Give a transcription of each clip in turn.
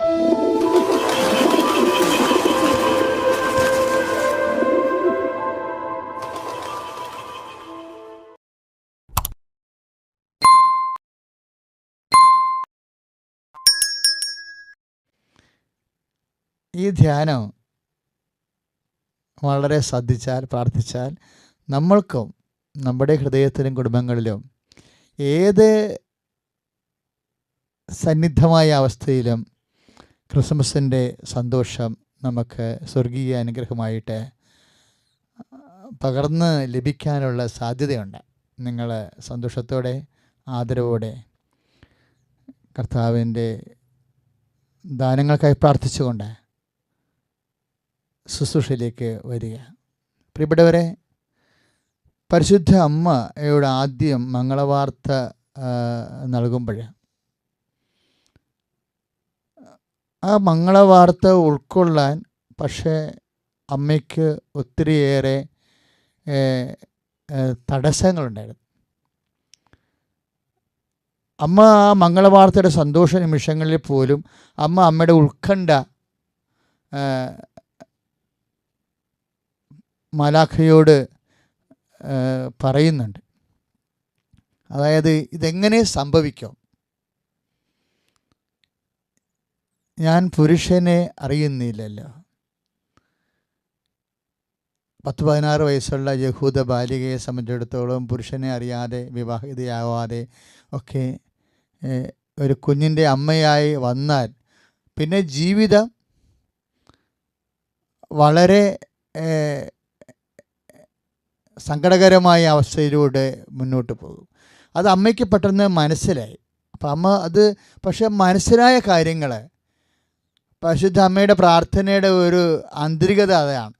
ഈ ധ്യാനം വളരെ ശ്രദ്ധിച്ചാൽ പ്രാർത്ഥിച്ചാൽ നമ്മൾക്കും നമ്മുടെ ഹൃദയത്തിലും കുടുംബങ്ങളിലും ഏത് സന്നിഗ്ധമായ അവസ്ഥയിലും ക്രിസ്മസിന്റെ സന്തോഷം നമുക്ക് സ്വർഗീയ അനുഗ്രഹമായിട്ട് പകർന്ന് ലഭിക്കാനുള്ള സാധ്യതയുണ്ട്. നിങ്ങൾ സന്തോഷത്തോടെ ആദരവോടെ കർത്താവിന്റെ ദാനങ്ങൾക്കായി പ്രാർത്ഥിച്ചുകൊണ്ട് ശുശ്രൂഷയിലേക്ക് വരിക. പ്രിയപ്പെട്ടവരെ പരിശുദ്ധ അമ്മയോട് ആദ്യം മംഗളവാർത്ത നൽകുമ്പോൾ ആ മംഗളവാർത്ത ഉൾക്കൊള്ളാൻ പക്ഷേ അമ്മയ്ക്ക് ഒത്തിരിയേറെ തടസ്സങ്ങളുണ്ടായിരുന്നു. അമ്മ ആ മംഗളവാർത്തയുടെ സന്തോഷ നിമിഷങ്ങളിൽ പോലും അമ്മ അമ്മയുടെ ഉത്കണ്ഠ മലാഖയോട് പറയുന്നുണ്ട്. അതായത് ഇതെങ്ങനെ സംഭവിക്കും? ഞാൻ പുരുഷനെ അറിയുന്നില്ലല്ലോ. പത്ത് പതിനാറ് വയസ്സുള്ള യഹൂദ ബാലികയെ സംബന്ധിച്ചിടത്തോളം പുരുഷനെ അറിയാതെ വിവാഹിതയാവാതെ ഒക്കെ ഒരു കുഞ്ഞിന്റെ അമ്മയായി വന്നാൽ പിന്നെ ജീവിതം വളരെ സങ്കടകരമായ അവസ്ഥയിലൂടെ മുന്നോട്ട് പോകും. അത് അമ്മയ്ക്ക് പെട്ടെന്ന് മനസ്സിലായി. അപ്പം അമ്മ അത് പക്ഷേ മനസ്സിലായ കാര്യങ്ങൾ പരിശുദ്ധ അമ്മയുടെ പ്രാർത്ഥനയുടെ ഒരു ആന്തരികത അതാണ്.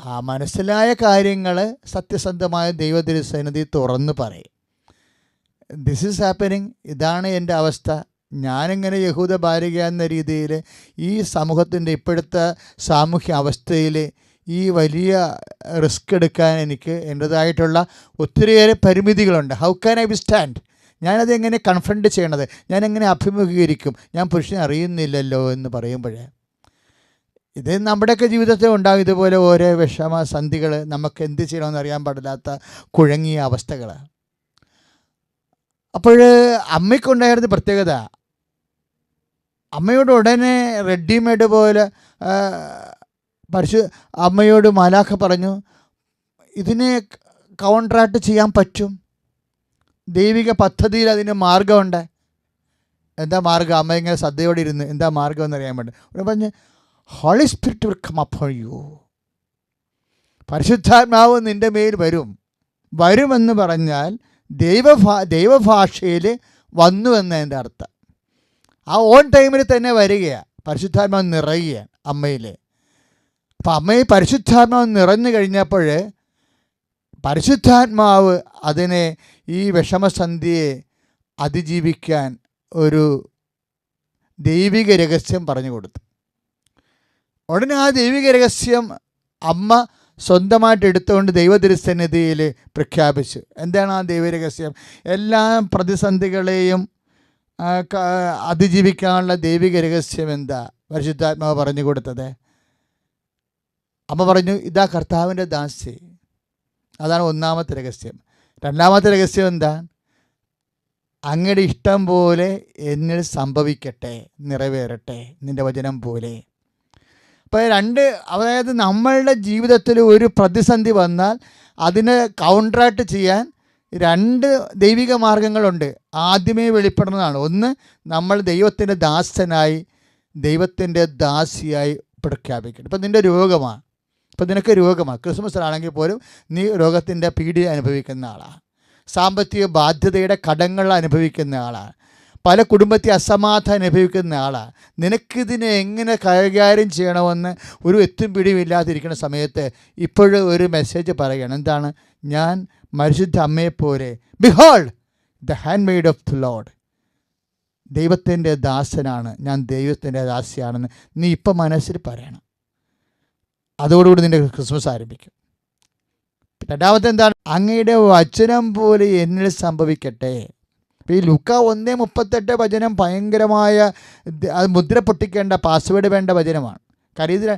ആ മനസ്സിലായ കാര്യങ്ങൾ സത്യസന്ധമായ ദൈവതിരുസന്നിധി തുറന്ന് പറയും. ദിസ് ഈസ് ഹാപ്പനിങ് ഇതാണ് എന്റെ അവസ്ഥ. ഞാനിങ്ങനെ യഹൂദ ബാലിക എന്ന രീതിയിൽ ഈ സമൂഹത്തിന്റെ ഇപ്പോഴത്തെ സാമൂഹ്യ അവസ്ഥയിൽ ഈ വലിയ റിസ്ക് എടുക്കാൻ എനിക്ക് എന്റെതായിട്ടുള്ള ഒത്തിരിയേറെ പരിമിതികളുണ്ട്. How can I be stand ഞാനത് എങ്ങനെ കൺഫ്രണ്ട് ചെയ്യണത്? ഞാൻ എങ്ങനെ അഭിമുഖീകരിക്കും? ഞാൻ പുരുഷനെ അറിയുന്നില്ലല്ലോ എന്ന് പറയുമ്പോഴേ ഇത് നമ്മുടെയൊക്കെ ജീവിതത്തിൽ ഉണ്ടാകും ഇതുപോലെ ഓരോ വിഷമ സന്ധികൾ നമുക്ക് എന്ത് ചെയ്യണമെന്ന് അറിയാൻ പാടില്ലാത്ത കുഴങ്ങിയ അവസ്ഥകൾ അപ്പോൾ അമ്മയ്ക്കുണ്ടായിരുന്ന പ്രത്യേകത അമ്മയോട് ഉടനെ റെഡിമെയ്ഡ് പോലെ പരിശു അമ്മയോട് മാലാഖ പറഞ്ഞു ഇതിനെ കൗൺട്രാക്ട് ചെയ്യാൻ പറ്റും? ദൈവിക പദ്ധതിയിൽ അതിന് മാർഗമുണ്ട് എന്താ മാർഗം അമ്മ ഇങ്ങനെ ശ്രദ്ധയോടെ ഇരുന്ന് എന്താ മാർഗം എന്ന് അറിയാൻ വേണ്ടി. ഉടനെ പറഞ്ഞ് holy spirit will come upon you പരിശുദ്ധാത്മാവ് നിന്റെ മേൽ വരും. വരുമെന്ന് പറഞ്ഞാൽ ദൈവഭാ ദൈവഭാഷയിൽ വന്നു എന്നതിന്റെ അർത്ഥം. ആ ഓൺ ടൈമിൽ തന്നെ വരികയാണ്. പരിശുദ്ധാത്മാവ് നിറയുകയാണ് അമ്മയിൽ. അപ്പം അമ്മയെ പരിശുദ്ധാത്മാവ് നിറഞ്ഞു കഴിഞ്ഞപ്പോൾ പരിശുദ്ധാത്മാവ് അതിനെ ഈ വിഷമസന്ധിയെ അതിജീവിക്കാൻ ഒരു ദൈവിക രഹസ്യം പറഞ്ഞു കൊടുത്തു. ഉടനെ ആ ദൈവിക രഹസ്യം അമ്മ സ്വന്തമായിട്ട് എടുത്തുകൊണ്ട് ദൈവതിരുസന്നിധിയിൽ പ്രഖ്യാപിച്ചു. എന്താണ് ആ ദൈവരഹസ്യം എല്ലാ പ്രതിസന്ധികളെയും അതിജീവിക്കാനുള്ള ദൈവിക രഹസ്യം എന്താ? പരിശുദ്ധാത്മാവ് പറഞ്ഞു കൊടുത്തത്. അമ്മ പറഞ്ഞു ഇതാ കർത്താവിന്റെ ദാസി. അതാണ് ഒന്നാമത്തെ രഹസ്യം. രണ്ടാമത്തെ രഹസ്യം എന്താ? അങ്ങയുടെ ഇഷ്ടം പോലെ എന്നിൽ സംഭവിക്കട്ടെ നിറവേറട്ടെ നിന്റെ വചനം പോലെ. അപ്പോൾ രണ്ട് അതായത് നമ്മളുടെ ജീവിതത്തിൽ ഒരു പ്രതിസന്ധി വന്നാൽ അതിനെ കൗണ്ടറായിട്ട് ചെയ്യാൻ രണ്ട് ദൈവിക മാർഗങ്ങളുണ്ട്. ആദ്യമേ വെളിപ്പെടുന്നതാണ്. ഒന്ന് നമ്മൾ ദൈവത്തിന്റെ ദാസനായി ദൈവത്തിന്റെ ദാസിയായി പ്രഖ്യാപിക്കണം. ഇപ്പം നിന്റെ രോഗമാണ് ഇപ്പം നിനക്ക് രോഗമാണ് ക്രിസ്മസിലാണെങ്കിൽ പോലും നീ രോഗത്തിന്റെ പീഡി അനുഭവിക്കുന്ന ആളാണ് സാമ്പത്തിക ബാധ്യതയുടെ കടങ്ങൾ അനുഭവിക്കുന്ന ആളാണ് പല കുടുംബത്തെ അസമാധാനം അനുഭവിക്കുന്ന ആളാണ് നിനക്കിതിനെ എങ്ങനെ കൈകാര്യം ചെയ്യണമെന്ന് ഒരു എത്തും പിടിയും ഇല്ലാതിരിക്കുന്ന സമയത്ത് ഇപ്പോഴും ഒരു മെസ്സേജ് പറയുകയാണ് എന്താണ്? ഞാൻ മരിശുദ്ധ അമ്മയെപ്പോലെ behold the handmaid of the Lord ദൈവത്തിന്റെ ദാസനാണ്. ഞാൻ ദൈവത്തിന്റെ ദാസിയാണെന്ന് നീ ഇപ്പം മനസ്സിൽ പറയണം. അതോടുകൂടി നിന്റെ ക്രിസ്മസ് ആരംഭിക്കും. രണ്ടാമത്തെ എന്താണ്? അങ്ങയുടെ വചനം പോലെ എന്നിൽ സംഭവിക്കട്ടെ. ഈ ലുക്ക ഒന്നേ മുപ്പത്തെട്ട് വചനം ഭയങ്കരമായ അത് മുദ്ര പൊട്ടിക്കേണ്ട പാസ്വേഡ് വേണ്ട വചനമാണ്. കാര്യം ഇത്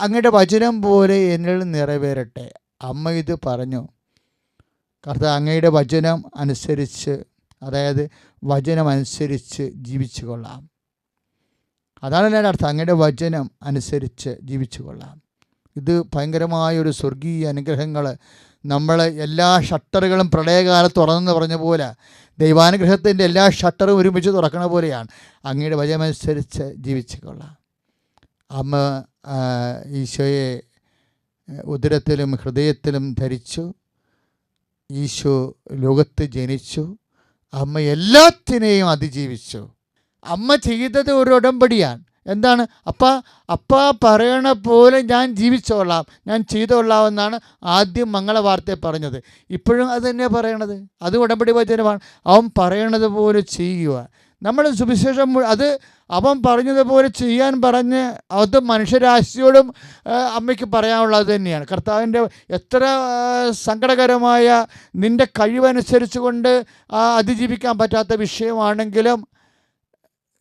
അങ്ങയുടെ വചനം പോലെ എന്നിൽ നിറവേറട്ടെ. അമ്മ ഇത് പറഞ്ഞു. കർത്താവ് അങ്ങയുടെ വചനം അനുസരിച്ച് അതായത് വചനം അനുസരിച്ച് ജീവിച്ചു കൊള്ളാം അതാണ് എന്റെ അർത്ഥം. അങ്ങയുടെ വചനം അനുസരിച്ച് ജീവിച്ചു കൊള്ളാം ഇത് ഭയങ്കരമായൊരു സ്വർഗീയ അനുഗ്രഹങ്ങൾ. നമ്മൾ എല്ലാ ഷട്ടറുകളും പ്രളയകാലത്ത് തുറന്നെന്ന് പറഞ്ഞ പോലെ ദൈവാനുഗ്രഹത്തിന്റെ എല്ലാ ഷട്ടറും ഒരുമിച്ച് തുറക്കണ പോലെയാണ്. അങ്ങയുടെ വചനമനുസരിച്ച് ജീവിച്ചു കൊള്ളാം. അമ്മ ഈശോയെ ഉദരത്തിലും ഹൃദയത്തിലും ധരിച്ചു. ഈശോ ലോകത്ത് ജനിച്ചു. അമ്മ എല്ലാത്തിനെയും അതിജീവിച്ചു. അമ്മ ചെയ്തത് ഒരു ഉടമ്പടിയാണ്. എന്താണ്? അപ്പ അപ്പ പറയണ പോലെ ഞാൻ ജീവിച്ചോളാം. ഞാൻ ചെയ്തോളാം എന്നാണ് ആദ്യം മംഗളവാർത്തയെ പറഞ്ഞത്. ഇപ്പോഴും അത് തന്നെയാണ് പറയണത്. അത് ഉടമ്പടി വചനമാണ്. അവൻ പറയണത് പോലെ ചെയ്യുക. നമ്മൾ സുവിശേഷം അത് അവൻ പറഞ്ഞതുപോലെ ചെയ്യാൻ പറഞ്ഞ് അത് മനുഷ്യരാശിയോടും അമ്മയ്ക്ക് പറയാനുള്ളത് തന്നെയാണ്. കർത്താവിന്റെ എത്ര സങ്കടകരമായ നിന്റെ കഴിവനുസരിച്ച് കൊണ്ട് അതിജീവിക്കാൻ പറ്റാത്ത വിഷയമാണെങ്കിലും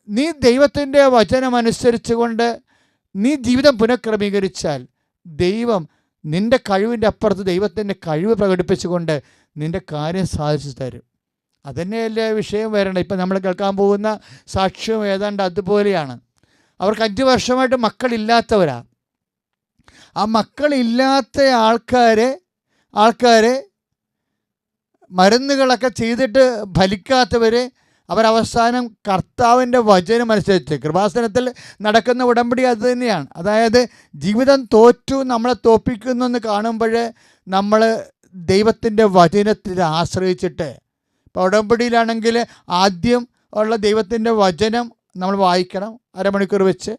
നീ ദൈവത്തിന്റെ വചനമനുസരിച്ച് കൊണ്ട് നീ ജീവിതം പുനഃക്രമീകരിച്ചാൽ ദൈവം നിന്റെ കഴിവിന്റെ അപ്പുറത്ത് ദൈവത്തിന്റെ കഴിവ് പ്രകടിപ്പിച്ചുകൊണ്ട് നിന്റെ കാര്യം സാധിച്ചു തരും. അതന്നെയല്ലേ വിഷയം വരണം ഇപ്പം നമ്മൾ കേൾക്കാൻ പോകുന്ന സാക്ഷ്യം ഏതാണ്ട് അതുപോലെയാണ്. അവർക്ക് അഞ്ച് വർഷമായിട്ട് മക്കളില്ലാത്തവരാ. ആ മക്കളില്ലാത്ത ആൾക്കാരെ ആൾക്കാരെ മരുന്നുകളൊക്കെ ചെയ്തിട്ട് ഫലിക്കാത്തവരെ അവരവസാനം കർത്താവിന്റെ വചനം അനുസരിച്ച് കൃപാസനത്തിൽ നടക്കുന്ന ഉടമ്പടി അത് തന്നെയാണ്. അതായത് ജീവിതം തോറ്റു നമ്മളെ തോപ്പിക്കുന്നു എന്ന് കാണുമ്പോൾ നമ്മൾ ദൈവത്തിന്റെ വചനത്തിൽ ആശ്രയിച്ചിട്ട് ഇപ്പോൾ ഉടമ്പടിയിലാണെങ്കിൽ ആദ്യം ഉള്ള ദൈവത്തിന്റെ വചനം നമ്മൾ വായിക്കണം അരമണിക്കൂർ വെച്ച്.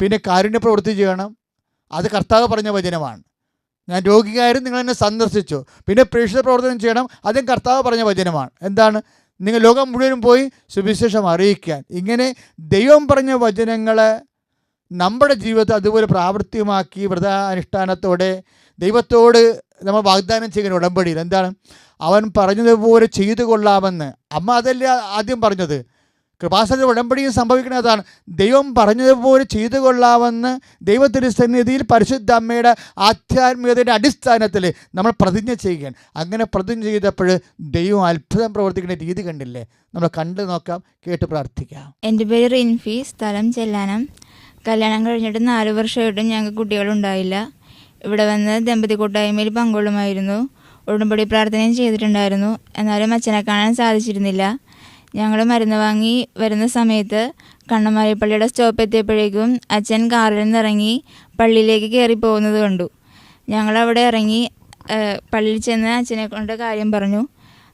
പിന്നെ കാരുണ്യ പ്രവൃത്തി ചെയ്യണം. അത് കർത്താവ് പറഞ്ഞ വചനമാണ്. ഞാൻ രോഗികാരും നിങ്ങൾ എന്നെ സന്ദർശിച്ചു. പിന്നെ പ്രേക്ഷിത പ്രവർത്തനം ചെയ്യണം. അതും കർത്താവ് പറഞ്ഞ വചനമാണ്. എന്താണ്? നിങ്ങൾ ലോകം മുഴുവനും പോയി സുവിശേഷം അറിയിക്കാൻ. ഇങ്ങനെ ദൈവം പറഞ്ഞ വചനങ്ങൾ നമ്മുടെ ജീവിതത്തെ അതുപോലെ പ്രാവർത്തികമാക്കി വ്രത അനുഷ്ഠാനത്തോടെ ദൈവത്തോട് നമ്മൾ വാഗ്ദാനം ചെയ്യുന്ന ഉടമ്പടിയിൽ എന്താണ്? അവൻ പറഞ്ഞതുപോലെ ചെയ്തു കൊള്ളാമെന്ന് അമ്മ അതല്ല ആദ്യം പറഞ്ഞത്? കൃപാസന ഉടമ്പടിയിൽ സംഭവിക്കുന്നത് അതാണ് ദൈവം പറഞ്ഞതുപോലെ ചെയ്തു കൊള്ളാമെന്ന് ദൈവത്തിന്റെ സന്നിധിയിൽ പരിശുദ്ധ അമ്മയുടെ ആധ്യാത്മികതയുടെ അടിസ്ഥാനത്തിൽ നമ്മൾ പ്രതിജ്ഞ ചെയ്യുകയാണ്. അങ്ങനെ പ്രതിജ്ഞ ചെയ്തപ്പോൾ ദൈവം അത്ഭുതം പ്രവർത്തിക്കുന്ന രീതി കണ്ടില്ലേ? നമ്മൾ കണ്ടു നോക്കാം കേട്ട് പ്രാർത്ഥിക്കാം. എന്റെ പേര് റിൻഫി സ്ഥലം ചെല്ലാനം. കല്യാണം കഴിഞ്ഞിട്ട് നാല് വർഷമായിട്ടും ഞങ്ങൾക്ക് കുട്ടികളുണ്ടായില്ല. ഇവിടെ വന്ന് ദമ്പതി കൂട്ടായ്മയിൽ പങ്കൊള്ളുമായിരുന്നു ഉടമ്പടി പ്രാർത്ഥനയും ചെയ്തിട്ടുണ്ടായിരുന്നു. എന്നാലും അച്ഛനെ കാണാൻ സാധിച്ചിരുന്നില്ല. ഞങ്ങൾ മരുന്ന് വാങ്ങി വരുന്ന സമയത്ത് കണ്ണമാരിപ്പള്ളിയുടെ സ്റ്റോപ്പ് എത്തിയപ്പോഴേക്കും അച്ഛൻ കാറിൽ നിന്നിറങ്ങി പള്ളിയിലേക്ക് കയറി പോകുന്നത് കണ്ടു. ഞങ്ങളവിടെ ഇറങ്ങി പള്ളിയിൽ ചെന്ന് അച്ഛനെ കൊണ്ട് കാര്യം പറഞ്ഞു.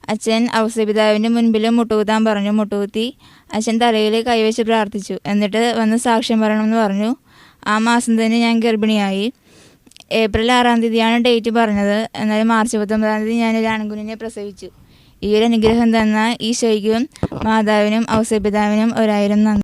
അച്ഛൻ ഔസപിതാവിന്റെ മുൻപിൽ മുട്ടുകുത്താൻ പറഞ്ഞു. മുട്ടുകുത്തി അച്ഛൻ തലയിൽ കൈവച്ച് പ്രാർത്ഥിച്ചു. എന്നിട്ട് വന്ന് സാക്ഷ്യം പറയണമെന്ന് പറഞ്ഞു. ആ മാസം തന്നെ ഞാൻ ഗർഭിണിയായി. ഏപ്രിൽ ആറാം തീയതിയാണ് ഡേറ്റ് പറഞ്ഞത്. എന്നാൽ മാർച്ച് പത്തൊമ്പതാം തീയതി ഞാൻ ഒരു ആൺകുഞ്ഞിനെ പ്രസവിച്ചു. ഈ ഒരു അനുഗ്രഹം തന്ന ഈശോയ്ക്കും മാതാവിനും ഔസപിതാവിനും ഒരായിരം നന്ദി.